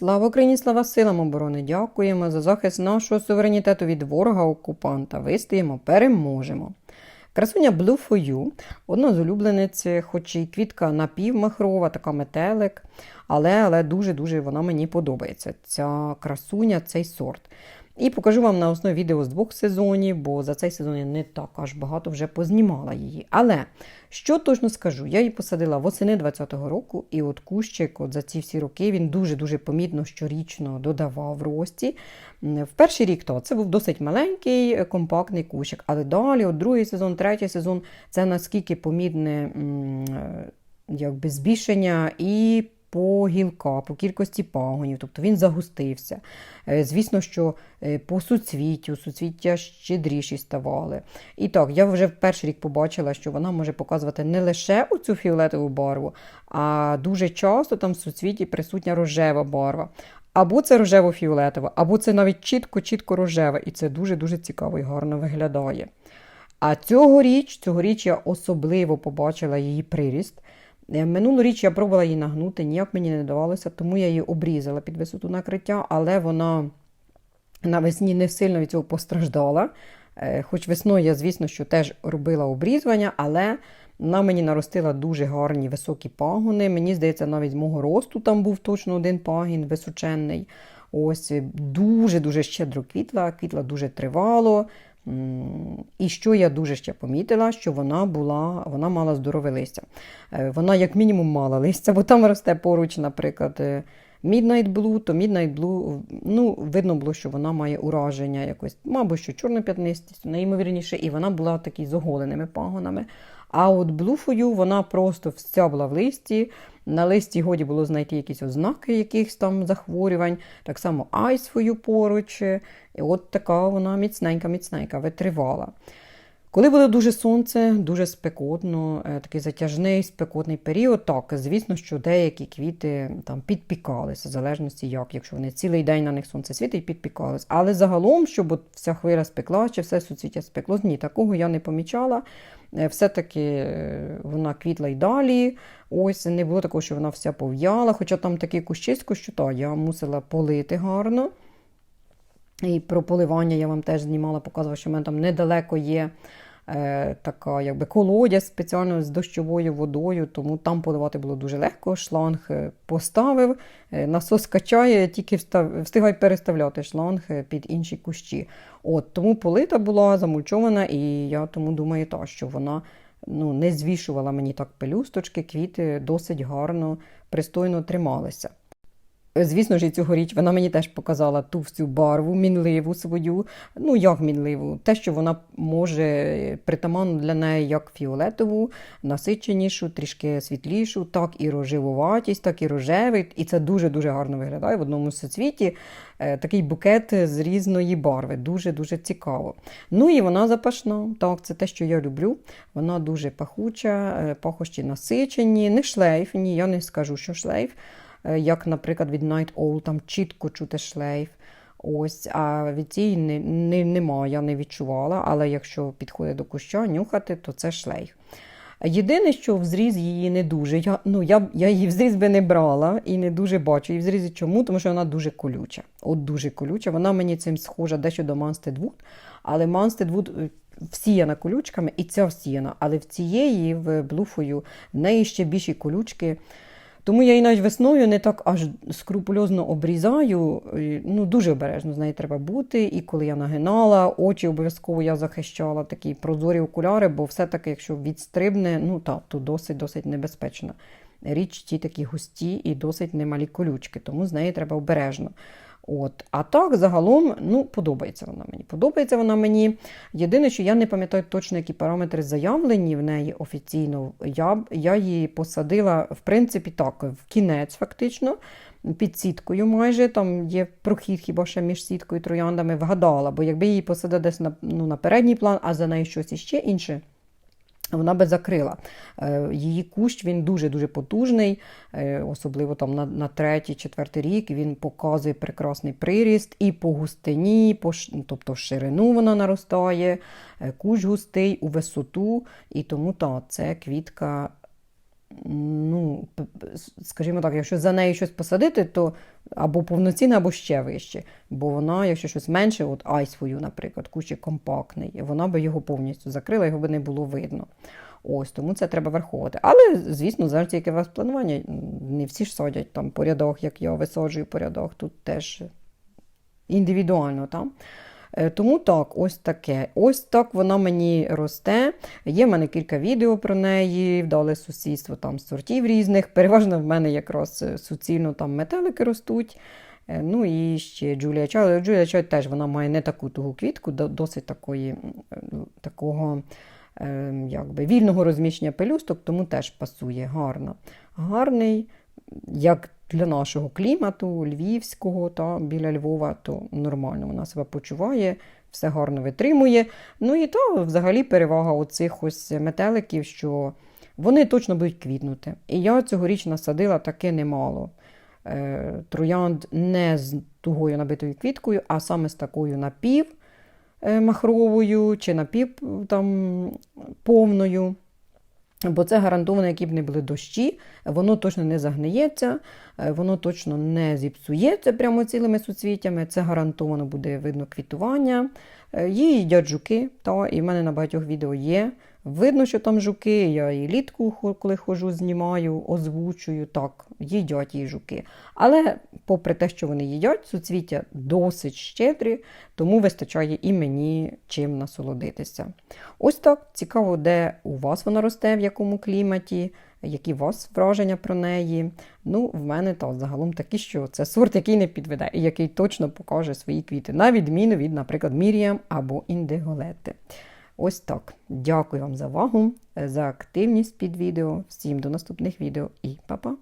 Слава Україні, слава силам оборони! Дякуємо за захист нашого суверенітету від ворога-окупанта. Вистоїмо, переможемо. Красуня Blue for You, одна з улюблениць, хоч і квітка напівмахрова, така метелик, але але дуже-дуже вона мені подобається. Ця красуня, цей сорт. І покажу вам на основі відео з двох сезонів, бо за цей сезон я не так аж багато вже познімала її. Але що точно скажу, я її посадила восени 20-го року, і от кущик от за ці всі роки він дуже-дуже помітно щорічно додавав в рості. В перший рік то це був досить маленький, е, компактний кущик, але далі, от другий сезон, третій сезон, це наскільки помітне е, якби збільшення і по гілка, по кількості пагонів, тобто він загустився. Е, Звісно, що е, по суцвіттю, суцвіття щедріші ставали. І так, я вже в перший рік побачила, що вона може показувати не лише оцю фіолетову барву, а дуже часто там в суцвіті присутня рожева барва. Або це рожево-фіолетова, або це навіть чітко-чітко рожева, і це дуже-дуже цікаво і гарно виглядає. А цьогоріч, цьогоріч я особливо побачила її приріст. Е, Минулу річ я пробувала її нагнути, ніяк мені не давалося, тому я її обрізала під висоту накриття, але вона навесні не сильно від цього постраждала. Е, Хоч весною я, звісно, що теж робила обрізування, але вона мені наростила дуже гарні високі пагони. Мені здається, навіть з мого росту там був точно один пагін височенний. Ось дуже-дуже щедро квітла, квітла дуже тривало. І що я дуже ще помітила, що вона була, вона мала здорове листя. Е, Вона, як мінімум, мала листя, бо там росте поруч, наприклад, е, Midnight Blue, то Midnight Blue, ну, видно було, що вона має ураження якось, мабуть, що чорноп'ятнистість, найімовірніше, і вона була такі з оголеними пагонами. А от You, вона просто вся була в листі. На листі годі було знайти якісь ознаки якихось там захворювань. Так само ай свою поруч. І от така вона міцненька-міцненька, витривала. Коли було дуже сонце, дуже спекотно, е, такий затяжний спекотний період, так, звісно, що деякі квіти там підпікалися, в залежності як, якщо вони цілий день на них сонце світить, підпікались. Але загалом, щоб от вся хвиля спекла, чи все суцвіття спекло, ні, такого я не помічала. Е, Все-таки е, вона квітла й далі. Ось не було такого, що вона вся пов'яла, хоча там такий кущисько, що та, я мусила полити гарно. І про поливання я вам теж знімала, показувала, що в мене там недалеко є е, така якби колодязь спеціально з дощовою водою, тому там поливати було дуже легко. Шланг е, поставив, е, насос качає, тільки встав, встигай переставляти шланг е, під інші кущі. От, Тому полита була замульчована, і я тому думаю, та, що вона ну, не звішувала мені так пелюсточки, квіти досить гарно, пристойно трималися. Звісно ж, і цьогоріч вона мені теж показала ту всю барву, мінливу свою. Ну, як мінливу, те, що вона може притаманно для неї як фіолетову, насиченішу, трішки світлішу, так і рожевуватість, так і рожевий. І це дуже-дуже гарно виглядає в одному соцвіті. Е, Такий букет з різної барви. Дуже-дуже цікаво. Ну і вона запашна. Так, це те, що я люблю. Вона дуже пахуча, е, пахощі насичені, не шлейф, ні, я не скажу, що шлейф. Е, як, наприклад, від Night Owl, там чітко чути шлейф. Ось, а від цієї не, не, немає, я не відчувала, але якщо підходить до куща, нюхати, то це шлейф. Єдине, що в зріз її не дуже. Я, ну, я, я її в зріз би не брала і не дуже бачу її в зрізі. Чому? Тому що вона дуже колюча. От дуже колюча. Вона мені цим схожа дещо до Wood, але е, всіяна колючками, і ця всіяна. Але в цієї, в блуфою, в неї ще більші колючки. Тому я її навіть весною не так аж скрупульозно обрізаю. Ну, дуже обережно з нею треба бути. І коли я нагинала, очі обов'язково я захищала такі прозорі окуляри, бо все-таки, якщо відстрибне, ну та то досить-досить небезпечна. Річ ті такі густі і досить немалі колючки, тому з нею треба обережно. От. А так, загалом, ну, подобається вона мені. Подобається вона мені. Єдине, що я не пам'ятаю точно, які параметри заявлені в неї офіційно. Я, я її посадила, в принципі, так, в кінець, фактично, під сіткою майже. Там є прохід хіба ще між сіткою і трояндами, вгадала, бо якби її посадила десь на, ну, на передній план, а за нею щось іще інше. Вона би закрила. Е, Її кущ він дуже-дуже потужний, е, особливо там на на третій, четвертий рік він показує прекрасний приріст і по густині, по, тобто ширину вона наростає, е, кущ густий у висоту. І тому та, це квітка ну, скажімо так, якщо за нею щось посадити, то або повноцінне, або ще вище. Бо вона, якщо щось менше, от ай свою, наприклад, кущик компактний, вона би його повністю закрила, його би не було видно. Ось, тому це треба враховувати. Але, звісно, завжди яке у вас планування, не всі ж садять там по як я висаджую по рядах, тут теж індивідуально там. Е, Тому так, ось таке. Ось так вона мені росте. Є в мене кілька відео про неї, вдале сусідство там сортів різних. Переважно в мене якраз е, суцільно там метелики ростуть. Е, Ну і ще Джулія Чай. Джулія Чай теж вона має не таку тугу квітку, досить такої, такого е, якби, вільного розміщення пелюсток, тому теж пасує гарно. Гарний, як для нашого клімату, львівського та біля Львова, то нормально вона себе почуває, все гарно витримує. Ну і то взагалі перевага оцих ось метеликів, що вони точно будуть квітнути. І я цьогоріч насадила таки немало. Е, Троянд не з тугою набитою квіткою, а саме з такою напів е, махровою чи напів там повною. Бо це гарантовано, які б не були дощі, воно точно не загниється, е, воно точно не зіпсується прямо цілими суцвіттями. Це гарантовано буде видно квітування. Е, Її їдять жуки, та, і в мене на багатьох відео є. Видно, що там жуки, я і літку, коли хожу, знімаю, озвучую, так, їдять її жуки. Але, попри те, що вони їдять, суцвіття досить щедрі, тому вистачає і мені чим насолодитися. Ось так цікаво, де у вас вона росте, в якому кліматі, які у вас враження про неї. Ну, в мене та загалом такі, що це сорт, який не підведе, і який точно покаже свої квіти, на відміну від, наприклад, Міріам або Індиголети. Ось так. Дякую вам за увагу, за активність під відео. Всім до наступних відео і па-па!